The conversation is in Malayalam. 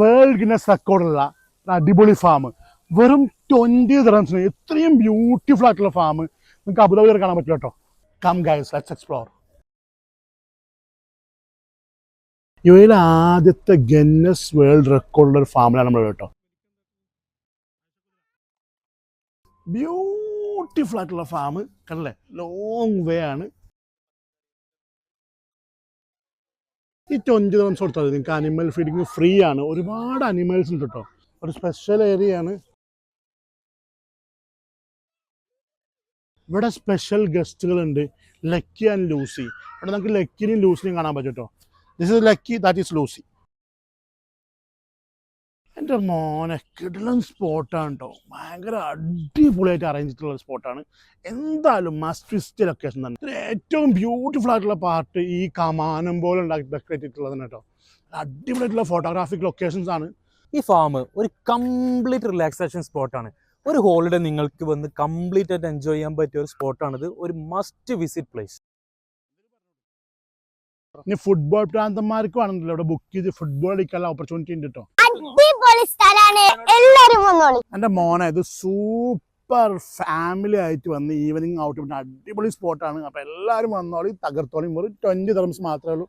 വേൾഡ് ഗിന്നസ് റെക്കോർഡുള്ള അടിപൊളി ഫാം വെറും ട്വന്റി ദിറംസിന് ഇത്രയും ബ്യൂട്ടിഫുൾ ആയിട്ടുള്ള ഫാം നിങ്ങൾക്ക് അബുദാബിയിൽ കാണാൻ പറ്റില്ല കേട്ടോ. കം ഗൈസ് ലെറ്റ്സ് എക്സ്പ്ലോർ യുഎയിലെ ആദ്യത്തെ ഗിന്നസ് വേൾഡ് റെക്കോർഡുള്ള ഒരു ഫാമിലാണ് നമ്മൾ കേട്ടോ. ബ്യൂട്ടിഫുൾ ആയിട്ടുള്ള ഫാം കണ്ടല്ലേ? ലോങ് വേ ആണ്. ഈ ട്വന്റി ദിവസം കൊടുത്താൽ നിങ്ങൾക്ക് അനിമൽ ഫീഡിങ് ഫ്രീ ആണ്. ഒരുപാട് അനിമൽസ് ഉണ്ട് കേട്ടോ ഒരു സ്പെഷ്യൽ ഏരിയ ആണ്. ഇവിടെ സ്പെഷ്യൽ ഗസ്റ്റുകളുണ്ട് ലക്കി ആൻഡ് ലൂസി ഇവിടെ നമുക്ക് ലക്കിനെയും ലൂസിനെയും കാണാൻ പറ്റും കേട്ടോ this is Lucky that is Lucy എന്റെ മോനെ കിടലൻ സ്പോട്ടാണ് കേട്ടോ ഭയങ്കര അടിപൊളിയായിട്ട് അറേഞ്ച് ചെയ്തിട്ടുള്ള സ്പോട്ടാണ്. എന്തായാലും മസ്റ്റ് വിസിറ്റ് ലൊക്കേഷൻ തന്നെ. ഏറ്റവും ബ്യൂട്ടിഫുൾ ആയിട്ടുള്ള പാർട്ട് ഈ കമാനം പോലെ ഉണ്ടാക്കി ഡെക്കറേറ്റ് ചെയ്തിട്ടുള്ളതാണ് കേട്ടോ. അടിപൊളിയായിട്ടുള്ള ഫോട്ടോഗ്രാഫിക് ലൊക്കേഷൻസ് ആണ്. ഈ ഫാം ഒരു കംപ്ലീറ്റ് റിലാക്സേഷൻ സ്പോട്ടാണ് ഒരു ഹോളിഡേ നിങ്ങൾക്ക് വന്ന് കംപ്ലീറ്റ് ആയിട്ട് എൻജോയ് ചെയ്യാൻ പറ്റിയ ഒരു സ്പോട്ടാണിത് ഒരു മസ്റ്റ് വിസിറ്റ് പ്ലേസ് ഇനി ഫുട്ബോൾ പ്രാന്തന്മാർക്ക് വേണമെന്നില്ല. ഇവിടെ ബുക്ക് ചെയ്ത് ഫുട്ബോൾ കളിക്കാനുള്ള ഓപ്പർച്യൂണിറ്റി ഉണ്ട് കേട്ടോ. അടിപൊളി സ്ഥലാണ് എല്ലാരും വന്നോളി എന്റെ മോനെ ഇത് സൂപ്പർ ഫാമിലി ആയിട്ട് വന്ന് ഈവനിങ് ഔട്ട് അടിപൊളി സ്പോട്ടാണ് അപ്പൊ എല്ലാരും വന്നോളി തകർത്തോളി. വെറും ട്വന്റി തെർമ്സ് മാത്രമേ ഉള്ളൂ.